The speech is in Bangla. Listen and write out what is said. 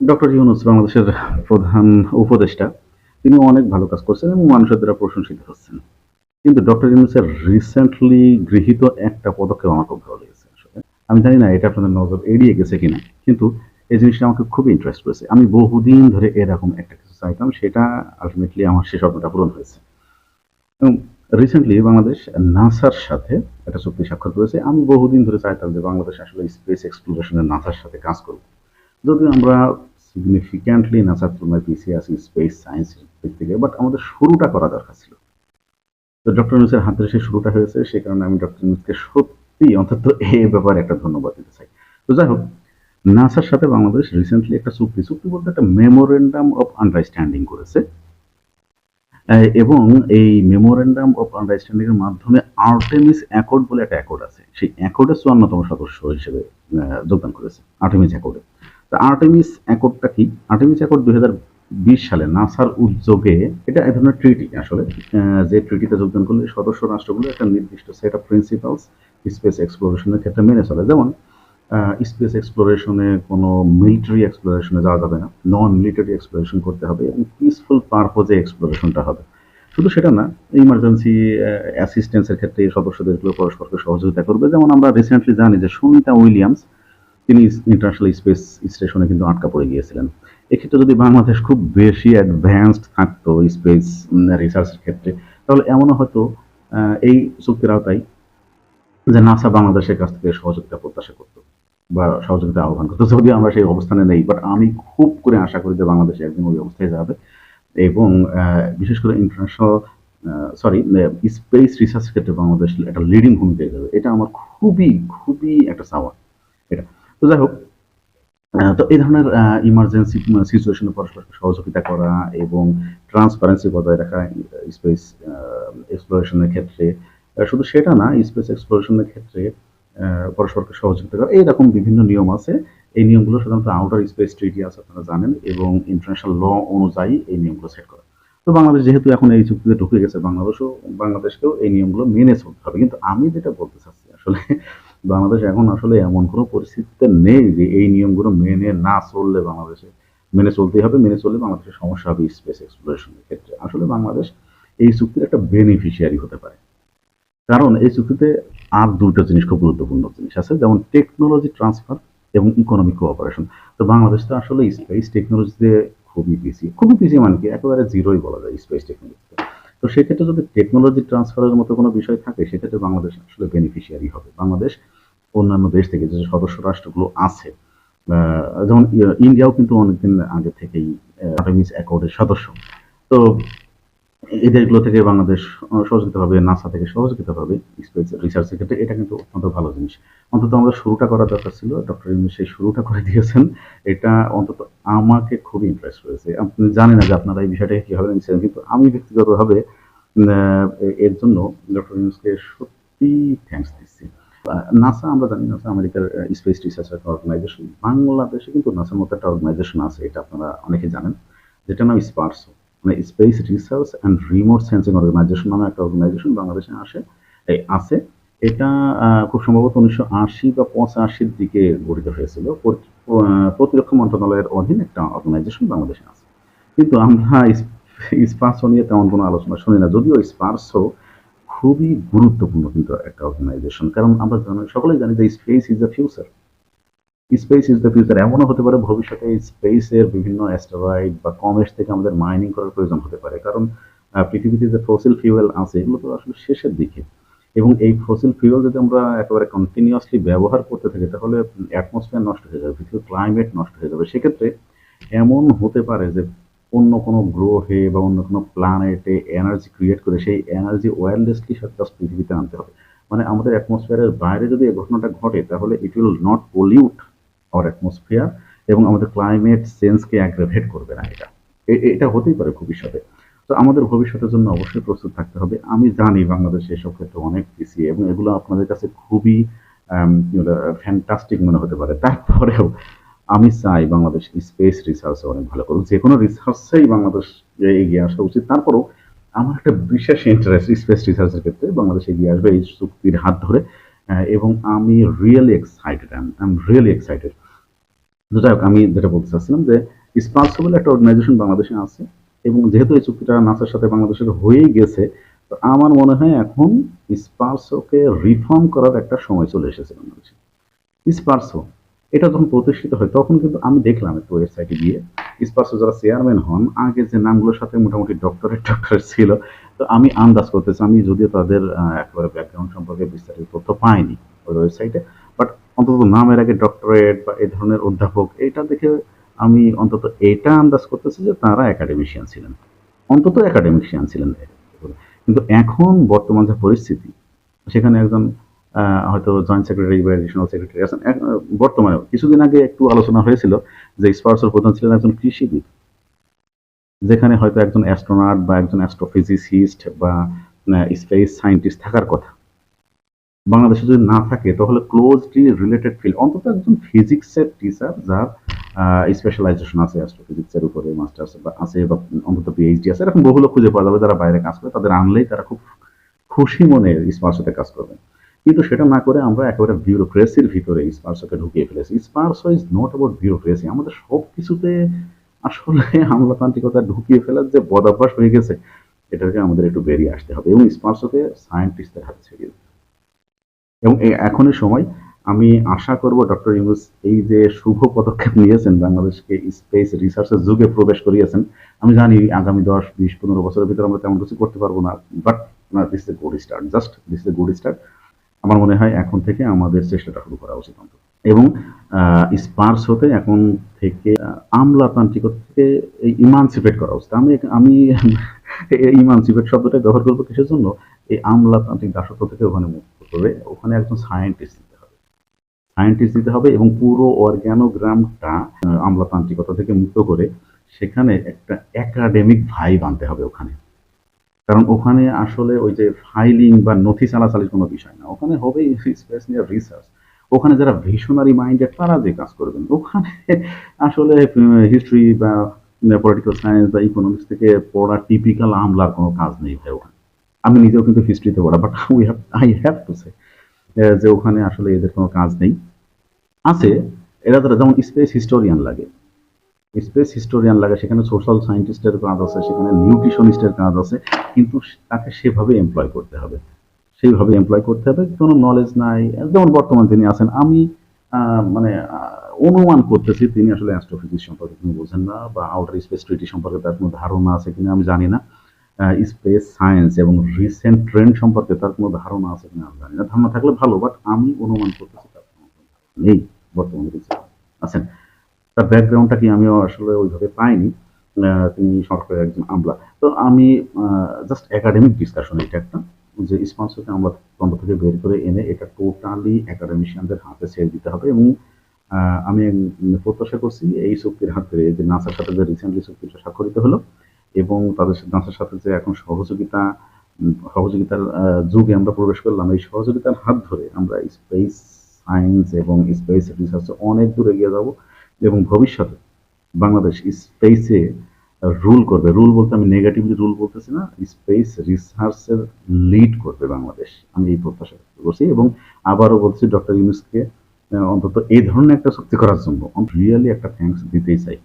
ডক্টর ইউনুস বাংলাদেশের প্রধান উপদেষ্টা, তিনি অনেক ভালো কাজ করছেন এবং মানুষের দ্বারা প্রশংসিত হচ্ছেন। কিন্তু ডক্টর ইউনুসের রিসেন্টলি গৃহীত একটা পদক্ষেপ আমার খুব ভালো লেগেছে আসলে। আমি জানি না এটা আপনাদের নজর এড়িয়ে গেছে কিনা, কিন্তু এই জিনিসটা আমাকে খুবই ইন্টারেস্ট করেছে। আমি বহুদিন ধরে এরকম একটা কিছু চাইতাম, সেটা আলটিমেটলি আমার সে স্বপ্নটা পূরণ হয়েছে। এবং রিসেন্টলি বাংলাদেশ নাসার সাথে একটা চুক্তি স্বাক্ষর করেছে। আমি বহুদিন ধরে চাইতাম যে বাংলাদেশ আসলে স্পেস এক্সপ্লোরেশনের নাসার সাথে কাজ করব যদিও আমরা সিগনিফিক্যান্টলি নাসার তুলনায় পিছিয়ে আছি স্পেস সায়েন্স দিক থেকে বাট আমাদের শুরুটা করা দরকার ছিল। তো ডক্টর ইউনুসের হাত সেই শুরুটা হয়েছে, সেই কারণে আমি ডক্টর ইউনুসকে সত্যি অন্তত এই ব্যাপারে একটা ধন্যবাদ দিতে চাই। তো যাই হোক নাসার সাথে বাংলাদেশ রিসেন্টলি একটা চুক্তি চুক্তি বলতে একটা মেমোরেন্ডাম অফ আন্ডারস্ট্যান্ডিং করেছে। এবং এই মেমোরেন্ডাম অফ আন্ডারস্ট্যান্ডিং এর মাধ্যমে আর্টেমিস অ্যাকর্ড বলে একটা অ্যাকর্ড আছে। সেই অ্যাকর্ডের চুয়ান্নতম সদস্য হিসেবে যোগদান করেছে আর্টেমিস অ্যাকর্ডে তো আর্টেমিস অ্যাকর্ডটা কি? আর্টেমিস অ্যাকর্ড দুই বিশ সালে নাসার উদ্যোগে এটা এক ধরনের ট্রিটি আসলে যে ট্রিটিতে যোগদান করলে সদস্য রাষ্ট্রগুলো একটা নির্দিষ্ট সেট অফ প্রিন্সিপালস স্পেস এক্সপ্লোরেশনের ক্ষেত্রে মেনে চলে। যেমন স্পেস এক্সপ্লোরেশনে কোনো মিলিটারি এক্সপ্লোরেশনে যাওয়া যাবে না নন মিলিটারি এক্সপ্লোরেশন করতে হবে এবং পিসফুল পারপোজে এক্সপ্লোরেশনটা হবে। শুধু সেটা না ইমার্জেন্সি অ্যাসিস্ট্যান্সের ক্ষেত্রে এই দেশগুলো পরস্পরকে সহযোগিতা করবে। যেমন আমরা রিসেন্টলি জানি যে সুনিতা উইলিয়ামস তিনি ইন্টারন্যাশনাল স্পেস স্টেশনে কিন্তু আটকা পড়ে গিয়েছিলেন। এক্ষেত্রে যদি বাংলাদেশ খুব বেশি অ্যাডভান্সড থাকতো স্পেস রিসার্চের ক্ষেত্রে, তাহলে এমনও হয়তো এই চুক্তির আওতায় যে নাসা বাংলাদেশের কাছ থেকে সহযোগিতা প্রত্যাশা করতো বা সহযোগিতা আহ্বান করতো। যদি আমরা সেই অবস্থানে নেই বাট আমি খুব করে আশা করি যে বাংলাদেশ একদিন ওই অবস্থায় যাবে এবং বিশেষ করে ইন্টারন্যাশনাল সরি স্পেস রিসার্চ ক্ষেত্রে বাংলাদেশ একটা লিডিং ভূমিকায় যাবে। এটা আমার খুবই খুবই একটা চাওয়া। তো যাই হোক তো এই ধরনের ইমার্জেন্সি সিচুয়েশনে পরস্পরকে সহযোগিতা করা এবং ট্রান্সপারেন্সি বজায় রাখা স্পেস এক্সপ্লোরেশনের ক্ষেত্রে শুধু সেটা না স্পেস এক্সপ্লোরেশনের ক্ষেত্রে পরস্পরকে সহযোগিতা করা, এইরকম বিভিন্ন নিয়ম আছে। এই নিয়মগুলো সাধারণত আউটার স্পেস ট্রিটি আছে, আপনারা জানেন, এবং ইন্টারন্যাশনাল ল অনুযায়ী এই নিয়মগুলো সেট করা। তো বাংলাদেশ যেহেতু এখন এই চুক্তিতে ঢুকে গেছে, বাংলাদেশও, বাংলাদেশকেও এই নিয়মগুলো মেনে চলতে হবে। কিন্তু আমি যেটা বলতে চাচ্ছি আসলে বাংলাদেশ এখন আসলে এমন কোনো পরিস্থিতিতে নেই যে এই নিয়মগুলো মেনে না চললে বাংলাদেশে মেনে চলতেই হবে, মেনে চললে বাংলাদেশের সমস্যা হবে স্পেস এক্সপ্লোরেশনের ক্ষেত্রে। আসলে বাংলাদেশ এই চুক্তির একটা বেনিফিশিয়ারি হতে পারে। কারণ এই চুক্তিতে আর দুটো জিনিস খুব গুরুত্বপূর্ণ জিনিস আছে, যেমন টেকনোলজি ট্রান্সফার এবং ইকোনমিক কোঅপারেশন তো বাংলাদেশ তো আসলে স্পেস টেকনোলজিতে খুবই পিছিয়ে খুবই পিছিয়ে মানে কি? একেবারে জিরোই বলা যায় স্পেস টেকনোলজিতে তো সেক্ষেত্রে যদি টেকনোলজি ট্রান্সফারের মতো কোনো বিষয় থাকে, সেক্ষেত্রে বাংলাদেশ আসলে বেনিফিশিয়ারি হবে। বাংলাদেশ অন্যান্য দেশ থেকে যে সদস্য রাষ্ট্রগুলো আছে যেমন ইন্ডিয়াও কিন্তু অনেকদিন আগে থেকেই অ্যাকর্ডের সদস্য। তো এই দেশগুলো থেকে বাংলাদেশ সহযোগিতা পাবে নাসা থেকে সহযোগিতা পাবে স্পেস রিসার্চের ক্ষেত্রে এটা কিন্তু অত্যন্ত ভালো জিনিস। অন্তত আমাদের শুরুটা করা দরকার ছিল ডক্টর ইউনুস সেই শুরুটা করে দিয়েছেন। এটা অন্তত আমাকে খুবই ইন্টারেস্ট হয়েছে আপনি জানেন না যে আপনারা এই বিষয়টাকে কীভাবে নিচ্ছেন, কিন্তু আমি ব্যক্তিগতভাবে এর জন্য ডক্টর ইউনুসকে সত্যি থ্যাঙ্কস দিচ্ছি। নাসা, আমরা জানি নাসা আমেরিকার স্পেস রিসার্চ অর্গানাইজেশন বাংলাদেশে কিন্তু নাসার মতো একটা অর্গানাইজেশন আছে, এটা আপনারা অনেকে জানেন যেটা নাম স্পার্সো মানে space research and remote sensing organization নামে একটা অর্গানাইজেশন বাংলাদেশে আসে, এই আছে। এটা খুব সম্ভবত উনিশশো আশি বা পঁচাশির দিকে গঠিত হয়েছিল। প্রতিরক্ষা মন্ত্রণালয়ের অধীন একটা অর্গানাইজেশন বাংলাদেশে আছে। কিন্তু আমরা স্পার্সো নিয়ে তেমন কোনো আলোচনা শুনি না। যদিও স্পার্সো খুবই গুরুত্বপূর্ণ কিন্তু একটা অর্গানাইজেশন কারণ আমরা সকলেই জানি যে space is the future space is the future এমনও হতে পারে ভবিষ্যতে স্পেসের বিভিন্ন অ্যাস্টেরয়েড বা কমেটস থেকে আমাদের মাইনিং করার প্রয়োজন হতে পারে। কারণ পৃথিবীতে যে ফসিল ফিউয়েল আছে, এগুলো তো আসলে শেষের দিকে। এবং এই ফসিল ফিউয়েল যদি আমরা একেবারে কন্টিনিউয়াসলি ব্যবহার করতে থাকি, তাহলে অ্যাটমসফিয়ার নষ্ট হয়ে যাবে, পৃথিবীর ক্লাইমেট নষ্ট হয়ে যাবে। সেক্ষেত্রে এমন হতে পারে যে অন্য কোনো গ্রহে বা অন্য কোনো প্ল্যানেটে এনার্জি ক্রিয়েট করে সেই এনার্জি ওয়্যারলেসলি জাস্ট পৃথিবীতে আনতে হবে। মানে আমাদের অ্যাটমসফিয়ারের বাইরে যদি এই ঘটনাটা ঘটে, তাহলে it will not pollute our atmosphere এবং আমাদের ক্লাইমেট চেঞ্জকে অ্যাগ্রাভেট করবে না এটা। এটা হতেই পারে ভবিষ্যতে। তো আমাদের ভবিষ্যতের জন্য অবশ্যই প্রস্তুত থাকতে হবে। আমি জানি বাংলাদেশ এসব ক্ষেত্রে অনেক পিছিয়ে এবং এগুলো আপনাদের কাছে খুবই ফ্যান্টাস্টিক মনে হতে পারে। তারপরেও আমি চাই বাংলাদেশ স্পেস রিসার্চে অনেক ভালো করুক। যে কোনো রিসার্চেই বাংলাদেশ এগিয়ে আসা উচিত। তারপরেও আমার একটা বিশেষ ইন্টারেস্ট স্পেস রিসার্চের ক্ষেত্রে বাংলাদেশ এগিয়ে আসবে এই চুক্তির হাত ধরে। এবং আমি really excited I really excited তো যাই হোক, আমি যেটা বলতে চাচ্ছিলাম যে স্পার্সো বলে একটা অর্গানাইজেশন বাংলাদেশে আছে, এবং যেহেতু এই চুক্তিটা নাসার সাথে বাংলাদেশের হয়েই গেছে, তো আমার মনে হয় এখন স্পার্সোকে রিফর্ম করার একটা সময় চলে এসেছে বাংলাদেশে। স্পার্সো এটা যখন প্রতিষ্ঠিত হয়, তখন কিন্তু আমি দেখলাম একটু ওয়েবসাইটে গিয়ে স্পার্সো যারা চেয়ারম্যান হন, আগে যে নামগুলোর সাথে মোটামুটি ডক্টরেট ডক্টরেট ছিল, তো আমি আন্দাজ করতেছি, আমি যদিও তাদের একেবারে ব্যাকগ্রাউন্ড সম্পর্কে বিস্তারিত তথ্য পাইনি ওই ওয়েবসাইটে বাট অন্তত নামের আগে ডক্টরেট বা এই ধরনের অধ্যাপক, এটা দেখে আমি অন্তত এটা আন্দাজ করতেছি যে তারা একাডেমিশিয়ান ছিলেন। অন্তত একাডেমিশিয়ান ছিলেন। কিন্তু এখন বর্তমান যে পরিস্থিতি, সেখানে একজন হয়তো জয়েন্ট সেক্রেটারি বা এডিশনাল সেক্রেটারি আছেন বর্তমানে কিছুদিন আগে একটু আলোচনা হয়েছিল যে স্পার্সের প্রধান ছিলেন একজন কৃষিবিদ, যেখানে হয়তো একজন অ্যাস্ট্রোনট বা একজন অ্যাস্ট্রোফিজিসিস্ট বা স্পেস সায়েন্টিস্ট থাকার কথা। বাংলাদেশে যদি না থাকে, তাহলে ক্লোজলি রিলেটেড ফিল্ড অন্তত একজন ফিজিক্সের টিচার যার স্পেশালাইজেশন আছে অ্যাস্ট্রোফিজিক্সের উপরে মাস্টার্স বা আছে বা অন্তত পিএইচডি আছে, এরকম বহু লোক খুঁজে পাওয়া যাবে, যারা বাইরে কাজ করে, তাদের আনলেই তারা খুব খুশি মনে স্পার্সোতে কাজ করবে কিন্তু সেটা না করে আমরা একেবারে বিউরোক্রেসির ভিতরে স্পার্সোকে ঢুকিয়ে ফেলেছি। SPARRSO is not about bureaucracy আমাদের সব কিছুতে আসলে আমলাতান্ত্রিকতা ঢুকিয়ে ফেলার যে বদাভ্যাস হয়ে গেছে, এটাকে আমাদের একটু বেরিয়ে আসতে হবে এবং স্পার্সোকে সায়েন্টিস্টদের হাতে ছেড়ে দিতে। এবং এখনই সময় আমি আশা করব ডক্টর ইউনুস এই যে শুভ পদক্ষেপ নিয়েছেন, বাংলাদেশকে স্পেস রিসার্চের যুগে প্রবেশ করিয়েছেন, আমি জানি আগামী দশ, বিশ, পনেরো বছরের ভিতরে আমরা তেমন কিছু করতে পারব না but this a good start just this a good start আমার মনে হয় এখন থেকে আমাদের চেষ্টাটা শুরু করা উচিত অন্তত। এবং স্পার্স হতে এখন থেকে আহ, আমলাতান্ত্রিকতা থেকে এই ইমানসিপেট করা উচিত। আমি আমি ইমানসিপেট শব্দটা ব্যবহার করব কিসের জন্য? এই আমলাতান্ত্রিক দাসত্ব থেকে ওখানে মুক্ত করে ওখানে একজন সায়েন্টিস্ট দিতে হবে। সায়েন্টিস্ট দিতে হবে এবং পুরো অর্গ্যানোগ্রামটা আমলাতান্ত্রিকতা থেকে মুক্ত করে সেখানে একটা একাডেমিক ভাইব আনতে হবে ওখানে। কারণ ওখানে আসলে ওই যে ফাইলিং বা নথি চালাচালির কোনো বিষয় না। ওখানে হবে স্পেস নিয়ে রিসার্চ ওখানে যারা ভিশনারি মাইন্ডেড তারা যে কাজ করবেন। ওখানে আসলে হিস্ট্রি বা পলিটিক্যাল সায়েন্স বা ইকোনমিক্স থেকে পড়া টিপিক্যাল আমলার কোনো কাজ নেই ভাই ওখানে। আমি নিজেও কিন্তু হিস্ট্রিতে পড়া but we have I have to say যে ওখানে আসলে এদের কোনো কাজ নেই। আছে, এরা তারা যেমন স্পেস হিস্টোরিয়ান লাগে। স্পেস হিস্টোরিয়ান লাগে, সেখানে সোশ্যাল সায়েন্টিস্টের কাজ আছে, সেখানে নিউট্রিশনিস্টের কাজ আছে, কিন্তু তাকে সেভাবে এমপ্লয় করতে হবে। সেইভাবে এমপ্লয় করতে হবে, কোনো নলেজ নাই। যেমন বর্তমান তিনি আছেন, আমি মানে অনুমান করতেছি, তিনি আসলে অ্যাস্ট্রোফিজিক্স সম্পর্কে তিনি বোঝেন না, বা আউটার স্পেস ট্রিটি সম্পর্কে তার কোনো ধারণা আছে কিনা আমি জানি না। স্পেস সায়েন্স এবং রিসেন্ট ট্রেন্ড সম্পর্কে তার কোনো ধারণা আছে কিনা আমি জানি না। ধারণা থাকলে ভালো বাট আমি অনুমান করতেছি তার কোনো নেই বর্তমানে আছেন। তার ব্যাকগ্রাউন্ডটা কি আমিও আসলে ওইভাবে পাইনি। তিনি সরকারের একজন আমলা। তো আমি জাস্ট একাডেমিক ডিসকাশন এটা একটা, যে স্পন্সরকে আমরা তন্ত্র থেকে বের করে এনে এটা টোটালি একাডেমিশিয়ানদের হাতে ছেড়ে দিতে হবে এবং আমি প্রত্যাশা করছি এই চুক্তির হাত ধরে যে নাসার সাথে যে রিসেন্টলি চুক্তিটা স্বাক্ষরিত হলো এবং তাদের নাসার সাথে যে এখন সহযোগিতা সহযোগিতার যুগে আমরা প্রবেশ করলাম, এই সহযোগিতার হাত ধরে আমরা স্পেস সায়েন্স এবং স্পেস রিসার্চে অনেক দূর এগিয়ে যাব। এবং ভবিষ্যতে বাংলাদেশ স্পেসে রুল করবে। রুল বলতে আমি নেগেটিভলি রুল বলতেছি না স্পেস রিসার্চের লিড করবে বাংলাদেশ। আমি এই প্রত্যাশা করছি এবং আবারও বলছি ডক্টর ইউনুসকে অন্তত এই ধরনের একটা শক্তি করার জন্য রিয়েলি একটা থ্যাঙ্কস দিতেই চাই।